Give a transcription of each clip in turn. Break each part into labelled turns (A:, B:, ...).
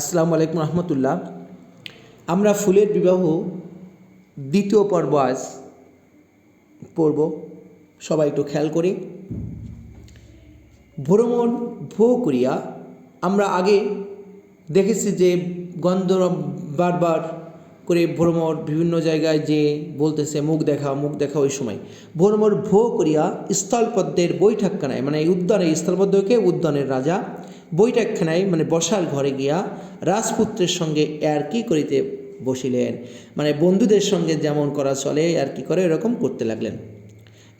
A: আসসালামু আলাইকুম রহমতুল্লাহ। আমরা ফুলের বিবাহ দ্বিতীয় পর্ব আজ পড়ব। সবাই একটু খেয়াল করি। ভ্রমণ ভো করিয়া আমরা আগে দেখেছি যে গন্ধর্ব বারবার করে ভ্রমর বিভিন্ন জায়গায় যে বলতেছে, মুখ দেখা মুখ দেখা ওই সময়। ভ্রমর ভো করিয়া স্থলপদ্মের বৈঠকখানায় মানে উদ্যানে, স্থলপদ্মকে উদ্যানের রাজা বৈঠকখানায় মানে বসার ঘরে গিয়া রাজপুত্রের সঙ্গে আর কি করিতে বসিলেন? মানে বন্ধুদের সঙ্গে যেমন করা চলে, আর কি করে? এরকম করতে লাগলেন।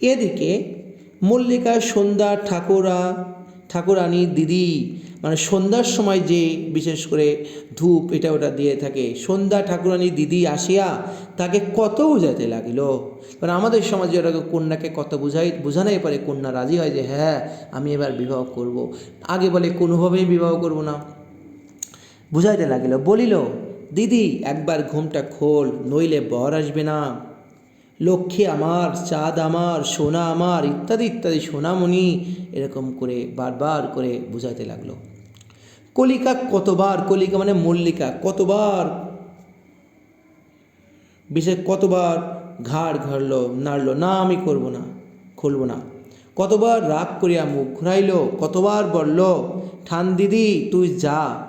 A: এদিকে মল্লিকা, সন্ধ্যা, ঠাকুরা, ঠাকুরানী, দিদি মানে সন্ধ্যার সময় যে বিশেষ করে ধূপ এটা ওটা দিয়ে থাকে, সন্ধ্যা ঠাকুরানি দিদি আসিয়া তাকে কত বুঝাইতে লাগিল। মানে আমাদের সমাজে ওরা কন্যাকে কত বুঝাই, বোঝানোই পারে, কন্যা রাজি হয় যে হ্যাঁ আমি এবার বিবাহ করব। আগে বলে কোনোভাবেই বিবাহ করব না। বুঝাইতে লাগিল, বলিল, দিদি, একবার ঘুমটা খোল, নইলে বর আসবে না। লক্ষ্মী আমার, চাঁদ আমার, সোনা আমার, ইত্যাদি ইত্যাদি, সোনামণি, এরকম করে বারবার করে বুঝাইতে লাগল। কলিকা কতবার, কলিকা মানে মল্লিকা, কতবার? বিশেষ কতবার ঘাড় ঘাড়লো, নাড়লো, না আমি করব না, খুলব না। কতবার রাগ করিয়া মুখ ঘুরাইল, কতবার বলল, ঠান দিদি, তুই যা।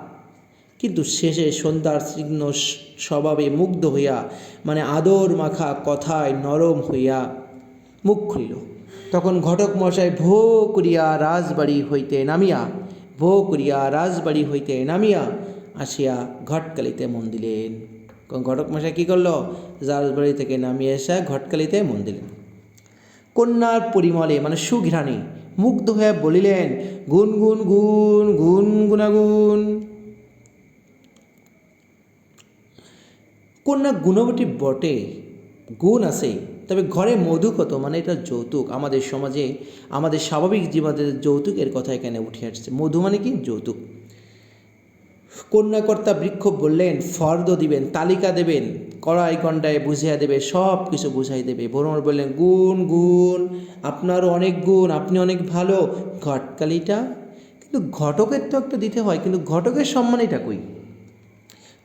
A: কিন্তু শেষে সন্ধ্যার তীক্ষ্ণ স্বভাবে মুগ্ধ হইয়া মানে আদর মাখা কথায় নরম হইয়া মুখ খুলিল। তখন ঘটক মশাই ভো করিয়া রাজবাড়ি হইতে নামিয়া ভো করিয়া রাজবাড়ি হইতে নামিয়া আসিয়া ঘটকালিতে মন দিলেন। ঘটক মশাই কী করল? রাজবাড়ি থেকে নামিয়ে এসে ঘটকালিতে মন দিলেন। কন্যার পরিমলে মানে সুঘ্রাণী মুগ্ধ হয়ে বলিলেন, গুন গুন গুন গুন, গুনাগুন। কন্যা গুণবতী বটে গুণ আছে। তবে ঘরে মধু কত? মানে এটা যৌতুক। আমাদের সমাজে আমাদের স্বাভাবিক জীবনে যৌতুকের কথা এখানে উঠে আসছে। মধু মানে কি? যৌতুক। কন্যাকর্তা বৃক্ষ বললেন, ফর্দ দিবেন, তালিকা দেবেন, কড়াই গন্ডায় বুঝিয়া দেবে সব কিছু বুঝাই দেবে। ভ্রমণ বললেন, গুণ গুণ, আপনারও অনেক গুণ, আপনি অনেক ভালো। ঘটকালিটা, কিন্তু ঘটকের তো একটা দিতে হয়, কিন্তু ঘটকের সম্মান এটা কই?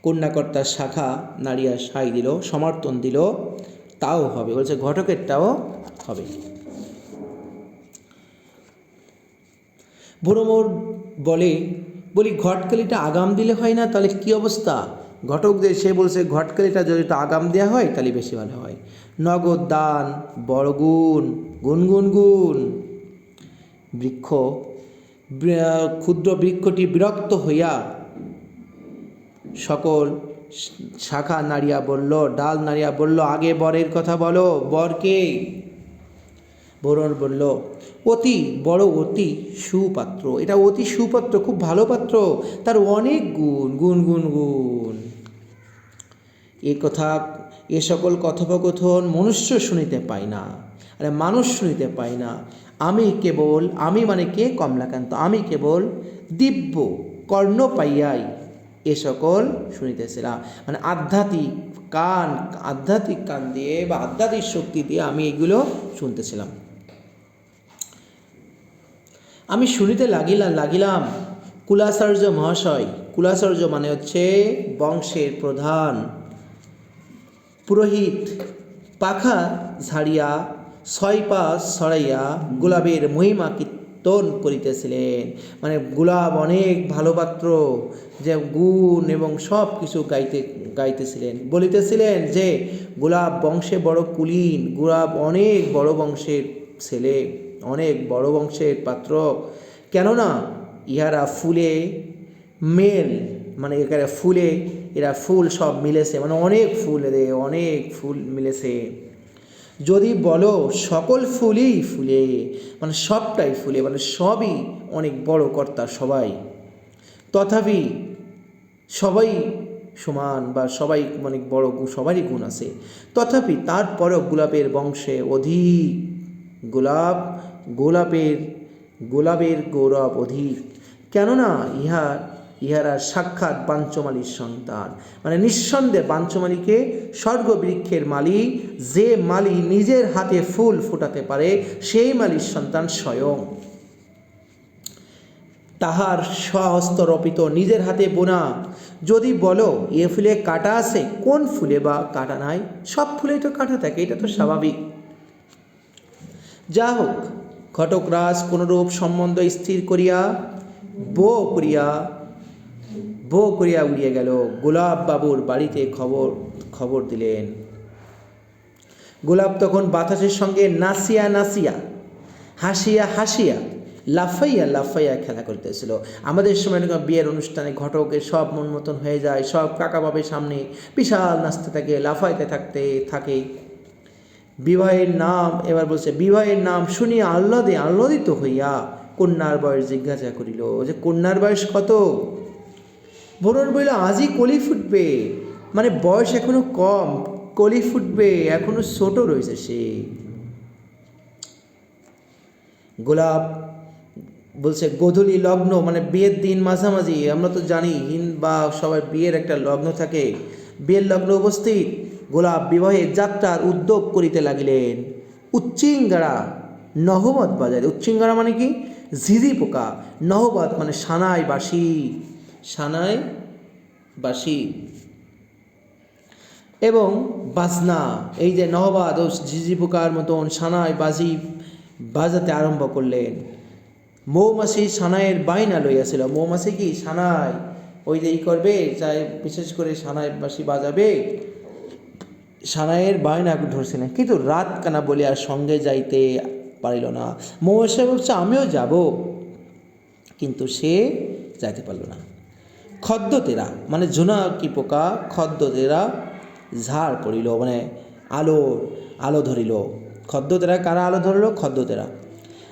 A: কন্যাকর্তার শাখা নাড়িয়া সাই দিল, সমর্থন দিল, তাও হবে। বলছে, ঘটকেরটাও হবে। ভ্রমর বলে, বলি, ঘটকালিটা আগাম দিলে হয় না? তাহলে কি অবস্থা? ঘটকদের, সে বলছে, ঘটকালিটা যদি আগাম দেওয়া হয়, তাহলে বেশি ভালো হয়। নগদ দান, বড় গুণ গুণ গুণ। গুণ বৃক্ষ ক্ষুদ্র বৃক্ষটি বিরক্ত হইয়া সকল শাখা নাড়িয়া বলল, ডাল নাড়িয়া বলল, আগে বরের কথা বলো, বরকে? বরণ বলল, অতি বড় অতি সুপাত্র। এটা অতি সুপাত্র, খুব ভালো পাত্র। তার অনেক গুণ গুণ গুণ গুণ। এ কথা, এ সকল কথোপকথন মনুষ্য শুনিতে পায় না, আরে মানুষ শুনিতে পায় না। আমি কেবল, আমি মানে কে কমলাকান্ত? আমি কেবল দিব্য কর্ণ পাইয়াই এ সকল শুনিতেছিলাম। মানে আধ্যাত্মিক কান আধ্যাত্মিক কান দিয়ে বা আধ্যাত্মিক শক্তি দিয়ে আমি এগুলো শুনতেছিলাম। আমি শুনিতে লাগিলাম লাগিলাম। কুলাচার্য মহাশয়, কুলাচার্য মানে হচ্ছে বংশের প্রধান। পুরোহিত, পাখা ঝাড়িয়া, ছয় পাশ ছড়াইয়া গোলাপের মহিমা কীর্তন করিতেছিলেন। মানে গোলাপ অনেক ভালো পাত্র যে গুণ এবং সব কিছু গাইতে, গাইতেছিলেন। বলিতেছিলেন যে, গোলাপ বংশে বড় কুলীন, গোলাপ অনেক বড় বংশের ছেলে, অনেক বড় বংশের পাত্র। কেননা ইহারা ফুলে মেল মানে এখানে ফুলে, এরা ফুল সব মিলেছে। মানে অনেক ফুল এদের অনেক ফুল মিলেছে। যদি বলো সকল ফুলই ফুলে মানে সবটাই ফুলে মানে সবই অনেক বড় কর্তা সবাই, তথাপি সবাই সমান বা সবাই অনেক বড় সবারই গুণ আছে, তথাপি তারপরও গোলাপের বংশে অধিক গোলাপ, গোলাপের গোলাপের গৌরব অধিক। কেননা ইহা ইহারা সাক্ষাৎ বাঞ্চমালির সন্তান। মানে নিঃসন্দেহে বাঞ্চমালিকে স্বর্গবৃক্ষের মালি যে মালি নিজের হাতে ফুল ফোটাতে পারে, সেই মালির সন্তান স্বয়ং। তাহার স্বহস্ত রপিত নিজের হাতে বোনা। যদি বলো, এ ফুলে কাটা আছে, কোন ফুলে বা কাটা নাই? সব ফুলেই তো কাটা থাকে, এটা তো স্বাভাবিক। যা হোক ঘটকরাজ কোনরূপ সম্বন্ধ স্থির করিয়া বো করিয়া বো করিয়া উড়িয়ে গেল। গোলাপ বাবুর বাড়িতে খবর খবর দিলেন। গোলাপ তখন বাতাসের সঙ্গে নাসিয়া নাচিয়া, হাসিয়া হাসিয়া, লাফাইয়া লাফাইয়া খেলা করতেছিল। আমাদের সময় বিয়ের অনুষ্ঠানে ঘটকে সব মন মতন হয়ে যায়, সব কাকা বাবের সামনে বিশাল নাচতে থাকে, লাফাইতে থাকতে থাকে। বিবাহের নাম এবার বলছে, বিবাহের নাম শুনিয়া আহ্লাদে আহ্লাদিত হইয়া কন্যার বয়স জিজ্ঞাসা করিল যে, কন্যার বয়স কত? বরুণ বলল আজই কলি ফুটবে। মানে বয়স এখনও কম, কলি ফুটবে, এখনও ছোট রয়েছে সে। গোলাপ বলছে, গোধূলি লগ্ন মানে বিয়ের দিন মাঝামাঝি, আমরা তো জানি হিন বা সবার বিয়ের একটা লগ্ন থাকে। বিয়ের লগ্ন উপস্থিত, গোলাপ বিবাহের যাত্রার উদ্যোগ করিতে লাগিলেন। উচ্চিঙ্গারা নহবত বাজারে উচ্চিঙ্গারা মানে কি? ঝিঝি পোকা, নহবত মানে সানাই বাসি সানাই বাসি এবং বাজনা, এই যে নহবাদ ও ঝিঝি পোকার মতন সানাই, বাজি বাজাতে আরম্ভ করলেন। মৌমাছি সানাইয়ের বাইনা লইয়াছিল। মৌমাছি কি? সানাই। ওই যে ই করবে, চাই বিশেষ করে সানাই বাসি বাজাবে। সানাইয়ের বায়না ধরছিলেন। কিন্তু রাত কানা বলে আর সঙ্গে যাইতে পারিল না। মৌমাছি বলছে, আমিও যাব। কিন্তু সে যাইতে পারল না। খদ্দতেরা মানে জোনাকি পোকা? খদ্দতেরা ঝাড় পড়িল মানে আলো আলো ধরিল। খদ্দতেরা কারা আলো ধরিল? খদ্দতেরা।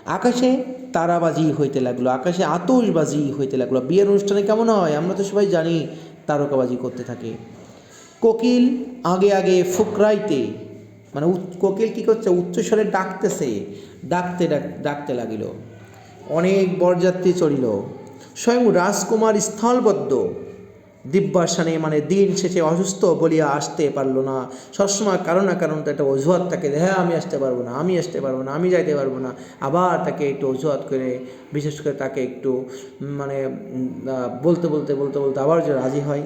A: আকাশে তারাবাজি হইতে লাগল, আকাশে আতশবাজি হইতে লাগল। বিয়ের অনুষ্ঠানে কেমন হয়? আমরা তো সবাই জানি তারকাবাজি করতে থাকে। কোকিল আগে আগে ফুকরাইতে মানে কোকিল কী করছে? উচ্চস্বরে ডাকতেছে, ডাকতে, ডাক- ডাকতে লাগিল। অনেক বরযাত্রী চড়িল। স্বয়ং রাজকুমার স্থলবদ্ধ। দিব্যাসানে মানে দিন শেষে অসুস্থ বলিয়া আসতে পারল না। সবসময় কারণ না কারণ তো একটা অজুহাত থাকে হ্যাঁ আমি আসতে পারব না, আমি আসতে পারব না, আমি যাইতে পারব না। আবার তাকে একটু অজুহাত করে, বিশেষ করে তাকে একটু মানে বলতে বলতে বলতে বলতে আবার যে রাজি হয়।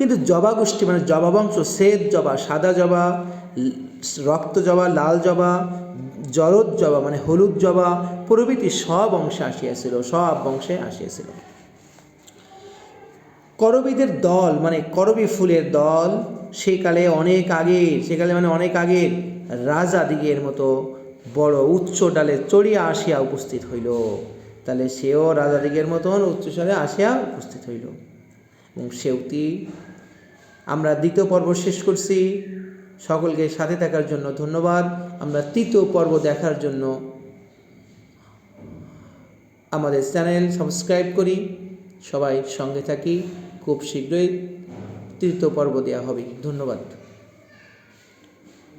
A: কিন্তু জবা গোষ্ঠী মানে জবা বংশ, শ্বেত জবা, সাদা জবা, রক্ত জবা, লাল জবা জরদ জবা মানে হলুদ জবা, প্রভৃতি সব অংশে আসিয়াছিল, সব বংশে আসিয়াছিল। করবীদের দল মানে করবী ফুলের দল সেকালে অনেক আগের সেকালে মানে অনেক আগের, রাজা দিগের মতো বড় উচ্চ ডালে চড়িয়া আসিয়া উপস্থিত হইল। তাহলে সেও রাজা দিগের মতন উচ্চ উচ্চস্বরে আসিয়া উপস্থিত হইল। এবং সেউতি আমরা দ্বিতীয় পর্ব শেষ করছি। সকলকে সাথে থাকার জন্য ধন্যবাদ। আমরা তৃতীয় পর্ব দেখার জন্য আমাদের চ্যানেল সাবস্ক্রাইব করি। সবাই সঙ্গে থাকি। খুব শীঘ্রই তৃতীয় পর্ব দেওয়া হবে। ধন্যবাদ।